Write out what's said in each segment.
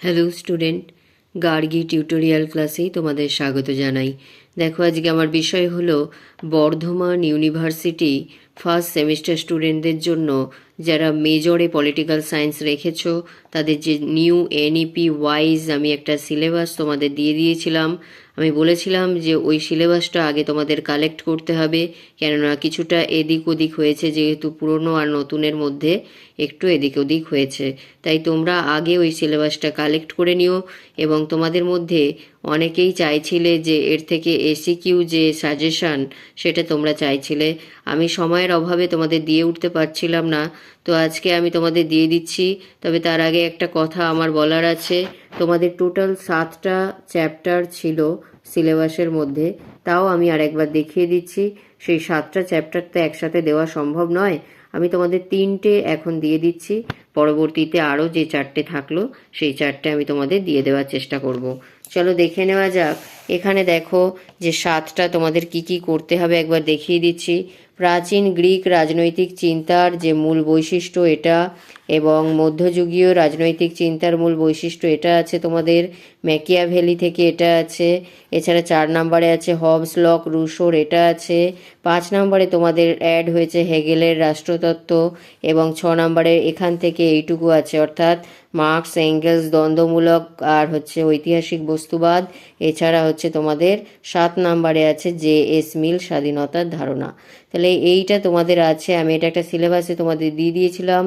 Hello student Gargi tutorial ক্লাসেই তোমাদের স্বাগত জানাই। দেখো, আজকে আমার বিষয় হলো বর্ধমান ইউনিভার্সিটি ফার্স্ট সেমিস্টার স্টুডেন্টদের জন্য যারা মেজরে পলিটিক্যাল সায়েন্স রেখেছো, তাদের যে নিউ এনইপি ওয়াইজ আমি একটা সিলেবাস তোমাদের দিয়ে দিয়েছিলাম। আমি বলেছিলাম যে ওই সিলেবাসটা আগে তোমাদের কালেক্ট করতে হবে কেননা কিছুটা এদিক ওদিক হয়েছে যেহেতু পুরনো আর নতুনের মধ্যে একটু এদিক ওদিক হয়েছে। তাই তোমরা আগে ওই সিলেবাসটা কালেক্ট করে নিও এবং তোমাদের মধ্যে অনেকেই চাইছিলে যে এর থেকে এসিকিউ যে সাজেশান সেটা তোমরা চাইছিলে। আমি সময়ের অভাবে তোমাদের দিয়ে উঠতে পারছিলাম না। তো আজকে আমি তোমাদের দিয়ে দিচ্ছি। তবে তার আগে একটা কথা আমার বলার আছে। তোমাদের টোটাল সাতটা চ্যাপ্টার ছিল সিলেবাসের মধ্যে। তাও আমি আর একবার দেখিয়ে দিচ্ছি। সেই সাতটা চ্যাপ্টার তো একসাথে দেওয়া সম্ভব নয়। আমি তোমাদের তিনটে এখন দিয়ে দিচ্ছি। পরবর্তীতে আরও যে চারটে থাকল, সেই চারটে আমি তোমাদের দিয়ে দেওয়ার চেষ্টা করব। চলো দেখে নেওয়া যাক। এখানে দেখো যে সাতটা তোমাদের কি কি করতে হবে, একবার দেখিয়ে দিচ্ছি। প্রাচীন গ্রিক রাজনৈতিক চিন্তার যে মূল বৈশিষ্ট্য এটা এবং মধ্যযুগীয় রাজনৈতিক চিন্তার মূল বৈশিষ্ট্য এটা আছে তোমাদের ম্যাকিয়াভেলি থেকে এটা আছে, এছাড়া চার নম্বরে আছে হবস, লক, রুশোর এটা আছে, পাঁচ নম্বরে তোমাদের অ্যাড হয়েছে হেগেলের রাষ্ট্রতত্ত্ব এবং ছ নম্বরে এখান থেকে এইটুকু আছে, অর্থাৎ মার্কস, এঙ্গেলস, দ্বন্দ্বমূলক আর হচ্ছে ঐতিহাসিক বস্তুবাদ, এছাড়া হচ্ছে তোমাদের সাত নম্বরে আছে জে এস মিল, স্বাধীনতার ধারণা। তাহলে এইটা তোমাদের আছে, আমি এটা একটা সিলেবাসে তোমাদের দিয়ে দিয়েছিলাম।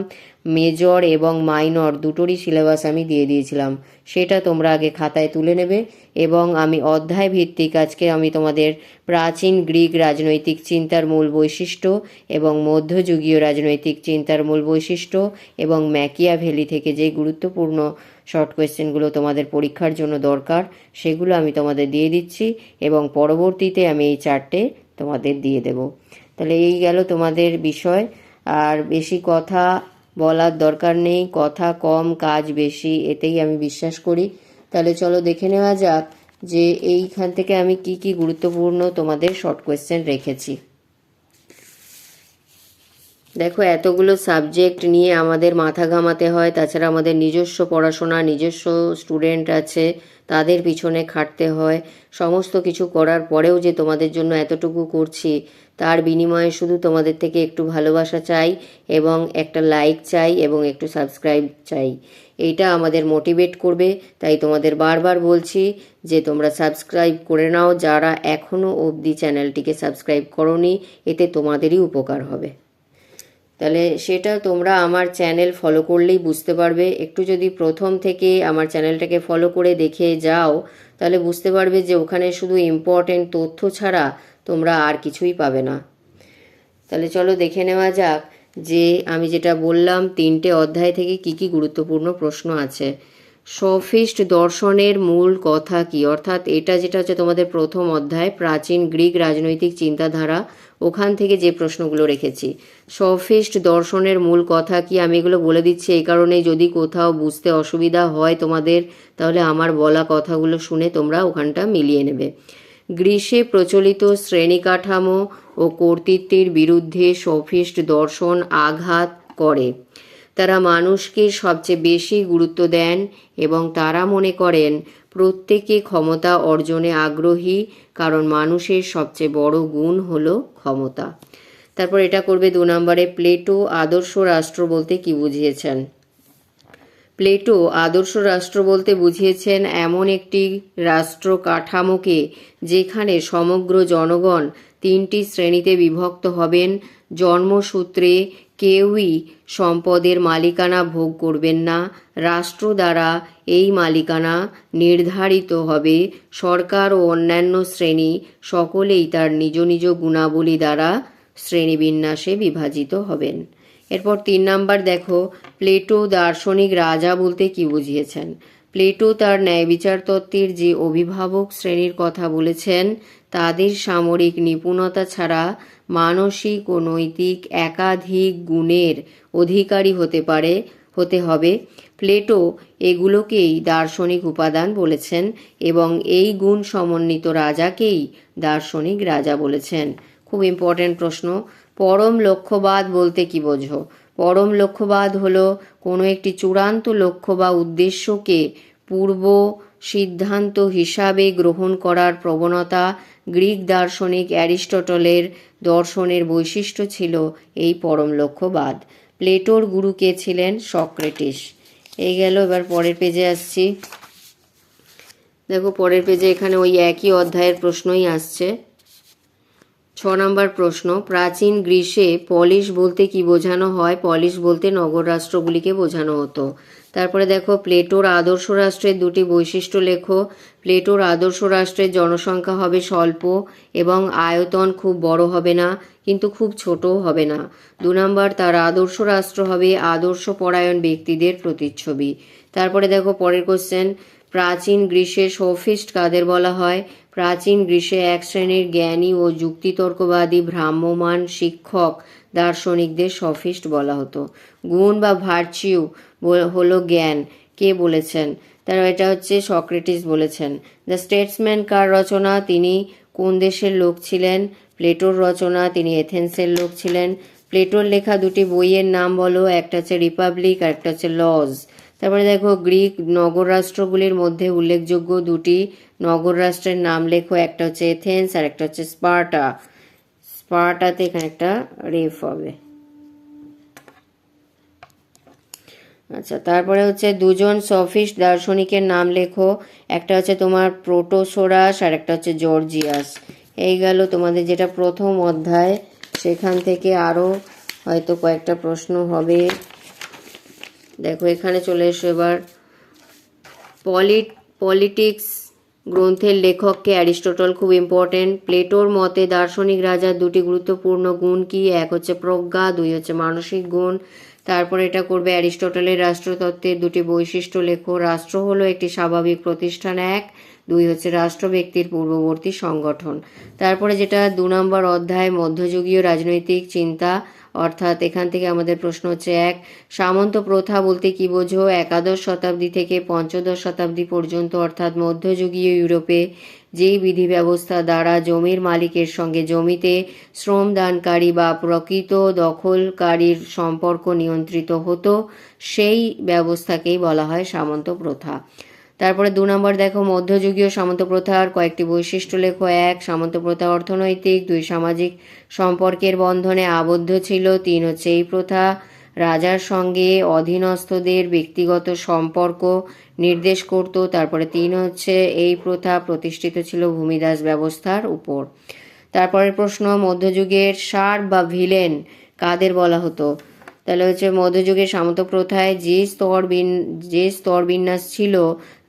মেজর এবং মাইনর দুটোরই সিলেবাস আমি দিয়ে দিয়েছিলাম। সেটা তোমরা আগে খাতায় তুলে নেবে এবং আমি অধ্যায় ভিত্তিক আজকে আমি তোমাদের প্রাচীন গ্রিক রাজনৈতিক চিন্তার মূল বৈশিষ্ট্য এবং মধ্যযুগীয় রাজনৈতিক চিন্তার মূল বৈশিষ্ট্য এবং ম্যাকিয়া ভ্যালি থেকে যে গুরুত্বপূর্ণ শর্ট কোয়েশ্চেনগুলো তোমাদের পরীক্ষার জন্য দরকার, সেগুলো আমি তোমাদের দিয়ে দিচ্ছি এবং পরবর্তীতে আমি এই চারটে তোমাদের দিয়ে দেব। তাহলে এই গেল তোমাদের বিষয়। আর বেশি কথা বলার দরকার নেই, কথা কম, কাজ বেশি, এতেই আমি বিশ্বাস করি। তাহলে চলো দেখে নেওয়া যাক যে এইখান থেকে আমি কি কি গুরুত্বপূর্ণ তোমাদের শর্ট কোয়েশ্চেন রেখেছি। দেখো, এতগুলো সাবজেক্ট নিয়ে আমাদের মাথা ঘামাতে হয়, তাছাড়া আমাদের নিজস্ব পড়াশোনা, নিজস্ব স্টুডেন্ট আছে, তাদের পিছনে খাটতে হয়। সমস্ত কিছু করার পরেও যে তোমাদের জন্য এতটুকু করছি, তার বিনিময়ে শুধু তোমাদের থেকে একটু ভালোবাসা চাই এবং একটা লাইক চাই এবং একটু সাবস্ক্রাইব চাই। এইটা আমাদের মোটিভেট করবে। তাই তোমাদের বারবার বলছি যে তোমরা সাবস্ক্রাইব করে নাও। যারা এখনও অবধি চ্যানেলটিকে সাবস্ক্রাইব করনি, এতে তোমাদেরই উপকার হবে। তাহলে সেটা তোমরা আমার চ্যানেল ফলো করলেই বুঝতে পারবে। একটু যদি প্রথম থেকে আমার চ্যানেলটাকে ফলো করে দেখে যাও, তাহলে বুঝতে পারবে যে ওখানে শুধু ইম্পর্টেন্ট তথ্য ছাড়া তোমরা আর কিছুই পাবে না। তাহলে চলো দেখে নেওয়া যাক যে আমি যেটা বললাম, তিনটে অধ্যায় থেকে কি কি গুরুত্বপূর্ণ প্রশ্ন আছে। সফিস্ট দর্শনের মূল কথা কি? অর্থাৎ এটা যেটা হচ্ছে তোমাদের প্রথম অধ্যায়, প্রাচীন গ্রিক রাজনৈতিক চিন্তাধারা, ওখান থেকে যে প্রশ্নগুলো রেখেছি। সফিস্ট দর্শনের মূল কথা কি? আমি এগুলো বলে দিচ্ছি এই কারণে যদি কোথাও বুঝতে অসুবিধা হয় তোমাদের, তাহলে আমার বলা কথাগুলো শুনে তোমরা ওখানটা মিলিয়ে নেবে। গ্রীষ্মে প্রচলিত শ্রেণি কাঠামো ও কর্তৃত্বের বিরুদ্ধে সফিস্ট দর্শন আঘাত করে। তারা মানুষকে সবচেয়ে বেশি গুরুত্ব দেন এবং তারা মনে করেন প্রত্যেকে ক্ষমতা অর্জনে আগ্রহী, কারণ মানুষের সবচেয়ে বড় গুণ হল ক্ষমতা। তারপর এটা করবে দু নম্বরে প্লেটো আদর্শ রাষ্ট্র বলতে কি বুঝিয়েছেন? প্লেটো আদর্শ রাষ্ট্র বলতে বুঝিয়েছেন এমন একটি রাষ্ট্র কাঠামোকে যেখানে সমগ্র জনগণ তিনটি শ্রেণীতে বিভক্ত হবেন, জন্মসূত্রে কেউই সম্পদের মালিকানা ভোগ করবেন না। রাষ্ট্র দ্বারা এই মালিকানা নির্ধারিত হবে। সরকার ও অন্যান্য শ্রেণি সকলেই তার নিজ নিজ গুণাবলী দ্বারা শ্রেণীবিন্যাসে বিভাজিত হবেন। এরপর তিন নাম্বার দেখো, প্লেটো দার্শনিক রাজা বলতে কি বুঝিয়েছেন? প্লেটো তার ন্যায় বিচার তত্ত্বের যে অভিভাবক শ্রেণির কথা বলেছেন তাদের সামরিক নিপুণতা ছাড়া মানসিক ও নৈতিক একাধিক গুণের অধিকারী হতে পারে, হতে হবে। প্লেটো এগুলোকেই দার্শনিক উপাদান বলেছেন এবং এই গুণ সমন্বিত রাজাকেই দার্শনিক রাজা বলেছেন। খুব ইম্পর্ট্যান্ট প্রশ্ন। পরম লক্ষ্যবাদ বলতে কি বোঝো? পরম লক্ষ্যবাদ হলো কোনো একটি চূড়ান্ত লক্ষ্য বা উদ্দেশ্যকে পূর্ব সিদ্ধান্ত হিসাবে গ্রহণ করার প্রবণতা গ্রিক দার্শনিক অ্যারিস্টটলের দর্শনের বৈশিষ্ট্য ছিল এই পরম লক্ষ্যবাদ। প্লেটোর গুরু কে ছিলেন সক্রেটিস? এই গেল, এবার পরের পেজে আসছি। দেখো, পরের পেজে এখানে ওই একই অধ্যায়ের প্রশ্নই আসছে। ছ নম্বর প্রশ্ন, প্রাচীন গ্রীসে পলিশ বলতে কি বোঝানো হয়? পলিশ বলতে নগর রাষ্ট্রগুলিকে বোঝানো হতো। তারপরে দেখো, প্লেটোর আদর্শ রাষ্ট্রের দুটি বৈশিষ্ট্য লেখো। প্লেটোর আদর্শ রাষ্ট্রের জনসংখ্যা হবে স্বল্প এবং আয়তন খুব বড় হবে না, কিন্তু খুব ছোটও হবে না। দু নম্বর, তার আদর্শ রাষ্ট্র হবে আদর্শ পরায়ণ ব্যক্তিদের প্রতিচ্ছবি। তারপরে দেখো, পরের কোশ্চেন প্রাচীন গ্রীসে সোফিস্ট কাদের বলা হয়? প্রাচীন গ্রীসে এক শ্রেণির জ্ঞানী ও যুক্তিতর্কবাদী ভ্রাম্যমান শিক্ষক দার্শনিকদের সফিস্ট বলা হতো। গুণ বা ভার্চিউ হলো জ্ঞান। কে বলেছেন? তার এটা হচ্ছে সক্রেটিস বলেছেন। দ্য স্টেটসম্যান কার রচনা? তিনি কোন দেশের লোক ছিলেন? প্লেটোর রচনা? তিনি এথেন্সের লোক ছিলেন? প্লেটোর লেখা দুটি বইয়ের নাম বলো। একটা হচ্ছে রিপাবলিক আর একটা হচ্ছে লজ। তারপরে দেখো গ্রিক নগর রাষ্ট্রগুলির মধ্যে উল্লেখযোগ্য দুটি নগর রাষ্ট্রের নাম লেখো, একটা হচ্ছে এথেন্স আর একটা হচ্ছে স্পার্টা। স্পার্টাতে এখানে একটা রেফ হবে। আচ্ছা তারপরে হচ্ছে দুজন সফিস্ট দার্শনিকের নাম লেখো, একটা হচ্ছে তোমার প্রোটোসোরাস আর একটা হচ্ছে জর্জিয়াস। এই গেল তোমাদের যেটা প্রথম অধ্যায়, সেখান থেকে আরও হয়তো কয়েকটা প্রশ্ন হবে। দেখো, এখানে চলে এসো এবার। পলিট, পলিটিক্স গ্রন্থের লেখককে অ্যারিস্টটল, খুব ইম্পর্টেন্ট প্লেটোর মতে, দার্শনিক রাজার দুটি গুরুত্বপূর্ণ গুণ কি? এক হচ্ছে প্রজ্ঞা, দুই হচ্ছে মানসিক গুণ। তারপরে এটা করবে অ্যারিস্টটলের রাষ্ট্রতত্ত্বের দুটি বৈশিষ্ট্য লেখো। রাষ্ট্র হলো একটি স্বাভাবিক প্রতিষ্ঠান এক, দুই হচ্ছে রাষ্ট্র ব্যক্তির পূর্ববর্তী সংগঠন। তারপরে যেটা দু নম্বর অধ্যায়, মধ্যযুগীয় রাজনৈতিক চিন্তা। অর্থাৎ এখান থেকে আমাদের প্রশ্ন হচ্ছে এক, সামন্ত প্রথা বলতে কি বোঝো? একাদশ শতাব্দী থেকে পঞ্চদশ শতাব্দী পর্যন্ত, অর্থাৎ মধ্যযুগীয় ইউরোপে যেই বিধি ব্যবস্থা দ্বারা জমির মালিকের সঙ্গে জমিতে শ্রমদানকারী বা প্রকৃত দখলকারীর সম্পর্ক নিয়ন্ত্রিত হতো, সেই ব্যবস্থাকেই বলা হয় সামন্ত প্রথা। তারপরে দু নম্বর দেখো, মধ্যযুগীয় সামন্ত প্রথার কয়েকটি বৈশিষ্ট্য লেখো। এক সামন্ত প্রথা অর্থনৈতিক, দুই, সামাজিক সম্পর্কের বন্ধনে আবদ্ধ ছিল, তিন হচ্ছে এই প্রথা, রাজার সঙ্গে অধীনস্থদের ব্যক্তিগত সম্পর্ক নির্দেশ করত, তারপরে তিন হচ্ছে এই প্রথা প্রতিষ্ঠিত ছিল ভূমিদাস ব্যবস্থার উপর। তারপরের প্রশ্ন, মধ্যযুগের সার বা ভিলেন কাদের বলা হতো? তাহলে হচ্ছে মধ্যযুগের সামন্ত প্রথায় যে স্তর যে স্তর বিন্যাস ছিল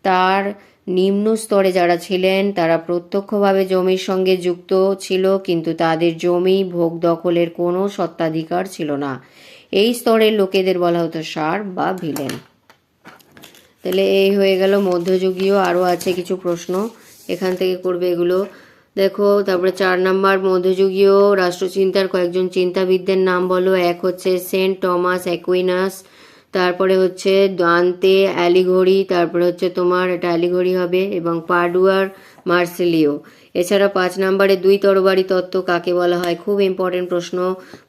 তার নিম্ন স্তরে যারা ছিলেন, তারা প্রত্যক্ষভাবে জমির সঙ্গে যুক্ত ছিল, কিন্তু তাদের জমি ভোগ দখলের কোনো সত্ত্বাধিকার ছিল না। এই স্তরের লোকেদের বলা হতো সার বা ভিলেন। তাহলে এই হয়ে গেল মধ্যযুগীয়। আরও আছে কিছু প্রশ্ন এখান থেকে করবে এগুলো। দেখো, তারপরে চার নাম্বার, মধ্যযুগীয় রাষ্ট্রচিন্তার কয়েকজন চিন্তাবিদদের নাম বলো। এক হচ্ছে সেন্ট টমাস অ্যাকুইনাস তারপরে হচ্ছে দান্তে, অ্যালিঘড়ি, তারপরে হচ্ছে তোমার এটা অ্যালিঘড়ি হবে এবং পাডুয়ার মার্সেলিও। এছাড়া পাঁচ নম্বরে দুই তরবারি তত্ত্ব কাকে বলা হয়? খুব ইম্পর্টেন্ট প্রশ্ন।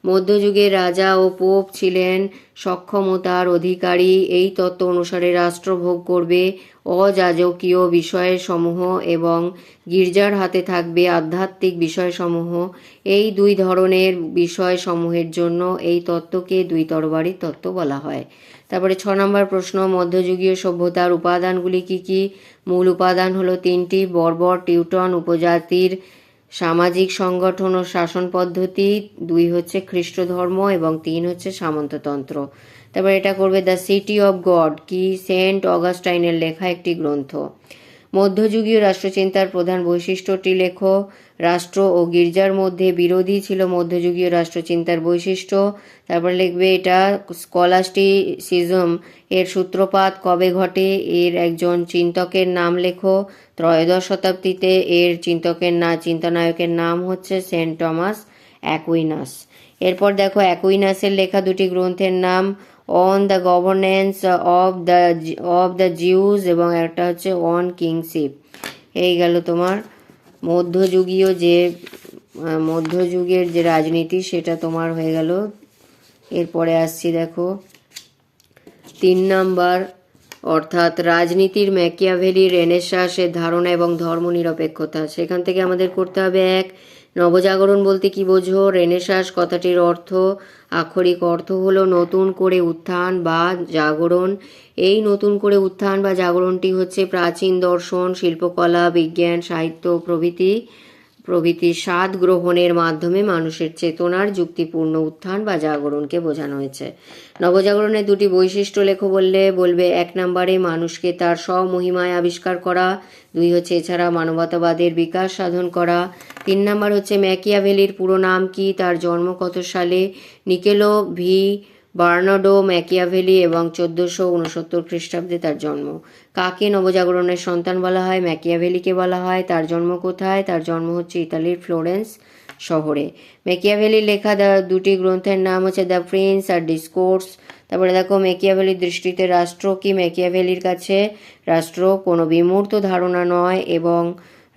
মধ্যযুগের রাজা ও পোপ ছিলেন সক্ষমতার অধিকারী এই তত্ত্ব অনুসারে রাষ্ট্রভোগ করবে অযাজকীয় বিষয়সমূহ এবং গির্জার হাতে থাকবে আধ্যাত্মিক বিষয়সমূহ। এই দুই ধরনের বিষয়সমূহের জন্য এই তত্ত্বকে দুই তরবারি তত্ত্ব বলা হয়। তারপরে ছ নম্বর প্রশ্ন, মধ্যযুগীয় সভ্যতার উপাদানগুলি কি কি? মূল উপাদান হলো তিনটি, বর্বর, টিউটন, উপজাতির সামাজিক সংগঠন ও শাসন পদ্ধতি, দুই হচ্ছে খ্রিস্ট ধর্ম এবং তিন হচ্ছে সামন্ততন্ত্র। তারপর এটা করবে দ্য সিটি অব গড কি সেন্ট অগাস্টাইনের লেখা একটি গ্রন্থ। মধ্যযুগীয় রাষ্ট্রচিন্তার প্রধান বৈশিষ্ট্যটি লেখো রাষ্ট্র ও গির্জার মধ্যে বিরোধী ছিল মধ্যযুগীয় রাষ্ট্রচিন্তার বৈশিষ্ট্য। তারপর লিখবে এটা, স্কলাস্টিসিজম এর সূত্রপাত কবে ঘটে? এর একজন চিন্তকের নাম লেখো। ত্রয়োদশ শতাব্দীতে এর চিন্তকের না, চিন্তানায়কের নাম হচ্ছে সেন্ট টমাস অ্যাকুইনাস। এরপর দেখো, অ্যাকুইনাসের লেখা দুটি গ্রন্থের নাম on the governance of the of the Jews এবং একটা হচ্ছে অন কিংশিপ এই গেল তোমার মধ্যযুগীয় যে মধ্যযুগের যে রাজনীতি, সেটা তোমার হয়ে গেল। এরপরে আসছি দেখো। তিন নাম্বার, অর্থাৎ রাজনীতির ম্যাকিয়াভেলি রেনেসাসের ধারণা এবং ধর্মনিরপেক্ষতা। সেখান থেকে আমাদের করতে হবে এক নবজাগরণ বলতে কি বোঝো? রেনেসাঁস কথাটির অর্থ, আক্ষরিক অর্থ হলো নতুন করে উত্থান বা জাগরণ। এই নতুন করে উত্থান বা জাগরণটি হচ্ছে প্রাচীন দর্শন, শিল্পকলা, বিজ্ঞান, সাহিত্য প্রভৃতি। প্রভৃতি স্বাদ গ্রহণের মাধ্যমে মানুষের চেতনার যুক্তিপূর্ণ উত্থান বা জাগরণকে বোঝানো হয়েছে। নবজাগরণের দুটি বৈশিষ্ট্য লেখো বললে বলবে, এক নম্বরে মানুষকে তার স্বমহিমায় আবিষ্কার করা, দুই হচ্ছে এছাড়া মানবতাবাদের বিকাশ সাধন করা, তিন নম্বর হচ্ছে ম্যাকিয়াভেলির পুরো নাম কি, তার জন্ম কত সালে, নিকেলো ভি বার্নাডো ম্যাকিয়াভেলি এবং চোদ্দোশো উনসত্তর খ্রিস্টাব্দে তার জন্ম। কাকে নবজাগরণের সন্তান বলা হয়? ম্যাকিয়াভেলিকে বলা হয়। তার জন্ম কোথায়? তার জন্ম হচ্ছে ইতালির ফ্লোরেন্স শহরে। ম্যাকিয়াভেলির লেখা দুটি গ্রন্থের নাম হচ্ছে দ্য প্রিন্স আর ডিসকোর্স। তারপরে দেখো, ম্যাকিয়াভেলির দৃষ্টিতে রাষ্ট্র কি? ম্যাকিয়াভেলির কাছে রাষ্ট্র কোনো বিমূর্ত ধারণা নয় এবং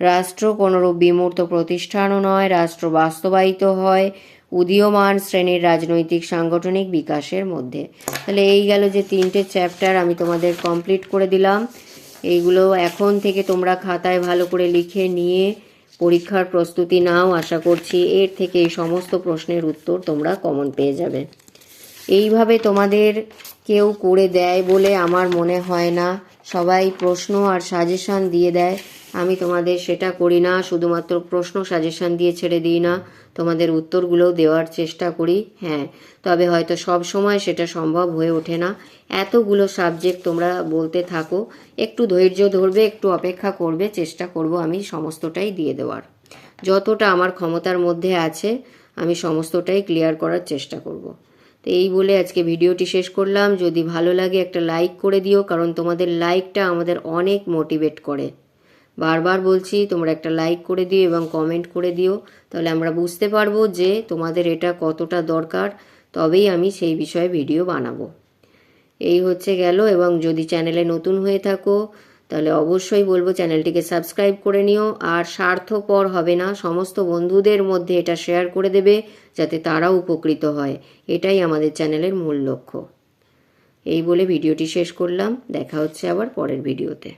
রাষ্ট্র কোনোরূপ বিমূর্ত প্রতিষ্ঠানও নয়। রাষ্ট্র বাস্তবায়িত হয়। উদীয়মান শ্রেণির রাজনৈতিক সাংগঠনিক বিকাশের মধ্যে। তাহলে এই গেল যে তিনটে চ্যাপ্টার আমি তোমাদের কমপ্লিট করে দিলাম। এইগুলো এখন থেকে তোমরা খাতায় ভালো করে লিখে নিয়ে পরীক্ষার প্রস্তুতি নাও। আশা করছি এর থেকে এই সমস্ত প্রশ্নের উত্তর তোমরা কমন পেয়ে যাবে। এইভাবে তোমাদের কেউ করে দেয় বলে আমার মনে হয় না। সবাই প্রশ্ন আর সাজেশান দিয়ে দেয়। আমি তোমাদের সেটা করি না, শুধুমাত্র প্রশ্ন সাজেশন দিয়ে ছেড়ে দিই না। তোমাদের উত্তরগুলোও দেওয়ার চেষ্টা করি হ্যাঁ। তবে হয়তো সব সময় সেটা সম্ভব হয়ে ওঠে না। এতগুলো সাবজেক্ট তোমরা বলতে থাকো, একটু ধৈর্য ধরবে, একটু অপেক্ষা করবে, চেষ্টা করব আমি সমস্তটাই দিয়ে দেওয়ার। যতটা আমার ক্ষমতার মধ্যে আছে, আমি সমস্তটাই ক্লিয়ার করার চেষ্টা করব। তো এই বলে আজকে ভিডিওটি শেষ করলাম। যদি ভালো লাগে একটা লাইক করে দিও, কারণ তোমাদের লাইকটা আমাদের অনেক মোটিভেট করে। বারবার বলছি, তোমরা একটা লাইক করে দিও এবং কমেন্ট করে দিও। তাহলে আমরা বুঝতে পারব যে তোমাদের এটা কতটা দরকার, তবেই আমি সেই বিষয়ে ভিডিও বানাবো। এই হচ্ছে গেল এবং যদি চ্যানেলে নতুন হয়ে থাকো, তাহলে অবশ্যই বলব চ্যানেলটিকে সাবস্ক্রাইব করে নিও। আর স্বার্থপর হবে না, সমস্ত বন্ধুদের মধ্যে এটা শেয়ার করে দেবে, যাতে তারাও উপকৃত হয়। এটাই আমাদের চ্যানেলের মূল লক্ষ্য। এই বলে ভিডিওটি শেষ করলাম। দেখা হচ্ছে আবার পরের ভিডিওতে